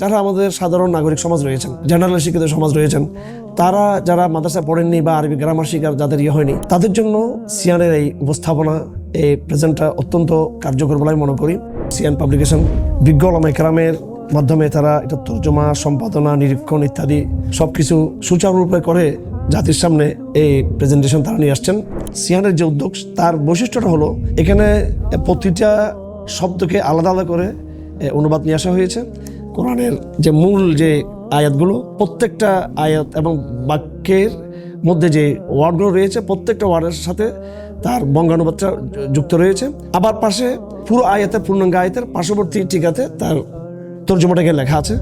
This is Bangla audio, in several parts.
যারা আমাদের সাধারণ নাগরিক সমাজ রয়েছেন জেনারেল শিক্ষিত সমাজ রয়েছেন, তারা যারা মাদ্রাসায় পড়েননি বা আরবি গ্রামার শিকার যাদের ইয়ে হয়নি, তাদের জন্য সিয়ানের এই উপস্থাপনা, এই প্রেজেন্টটা অত্যন্ত কার্যকর বলে মনে করি। সিয়ান পাবলিকেশন বিজ্ঞ ওলামা একরামের মাধ্যমে তারা এটা তর্জমা, সম্পাদনা, নিরীক্ষণ ইত্যাদি সবকিছু সুচারুরূপে করে জাতির সামনে এই প্রেজেন্টেশন তারা নিয়ে আসছেন। সিয়ানের যে উদ্যোগ, তার বৈশিষ্ট্যটা হলো, এখানে প্রতিটা শব্দকে আলাদা আলাদা করে অনুবাদ নিয়ে আসা হয়েছে। কোরআনের যে মূল যে আয়াতগুলো, প্রত্যেকটা আয়াত এবং বাক্যের মধ্যে যে ওয়ার্ডগুলো রয়েছে, প্রত্যেকটা ওয়ার্ডের সাথে তার বঙ্গানুবাদটা যুক্ত রয়েছে। আবার পাশে পুরো আয়াতের পূর্ণাঙ্গ আয়াতের পার্শ্ববর্তী টিকাতে তার তর্জমাটাকে লেখা আছে।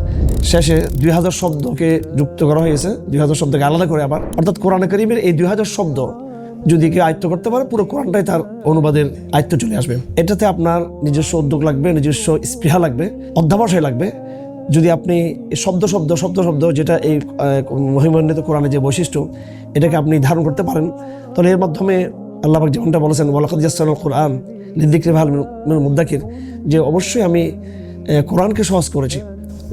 শেষে দুই হাজার শব্দকে যুক্ত করা হয়েছে। দুই হাজার শব্দকে আলাদা করে আবার। অর্থাৎ কোরআন করিমের এই দুই হাজার শব্দ যদি কেউ আয়ত্ত করতে পারে, পুরো কোরআনটাই তার অনুবাদের আয়ত্ত চলে আসবে। এটাতে আপনার নিজস্ব উদ্যোগ লাগবে, নিজস্ব স্পৃহা লাগবে, অধ্যাবসায় লাগবে। যদি আপনি শব্দ শব্দ শব্দ শব্দ, যেটা এই মহিমান্বিত কোরআনের যে বৈশিষ্ট্য, এটাকে আপনি ধারণ করতে পারেন, তাহলে এর মাধ্যমে আল্লাহ পাক যেমনটা বলেছেন ইয়াসসালাল কোরআন লিদ্দিকরি ভালো মুদ্দাকির যে অবশ্যই আমি কোরআনকে সহজ করেছি,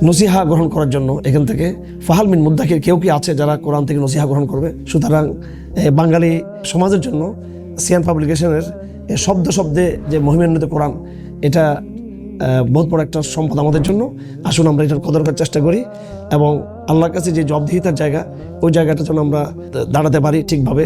নসিহা গ্রহণ করার জন্য এখান থেকে। ফাহাল মিন মুদ্দাকির কেউ কি আছে যারা কোরআন থেকে নসিহা গ্রহণ করবে? সুতরাং বাঙালি সমাজের জন্য সিয়ান পাবলিকেশনের শব্দ, শব্দে যে মহিমান্বিত কোরআন, এটা বহুত বড় একটা সম্পদ আমাদের জন্য। আসুন আমরা এটার কদর করার চেষ্টা করি এবং আল্লাহর কাছে যে জবাবদিহিতার জায়গা, ওই জায়গাটা যেন আমরা দাঁড়াতে পারি ঠিকভাবে।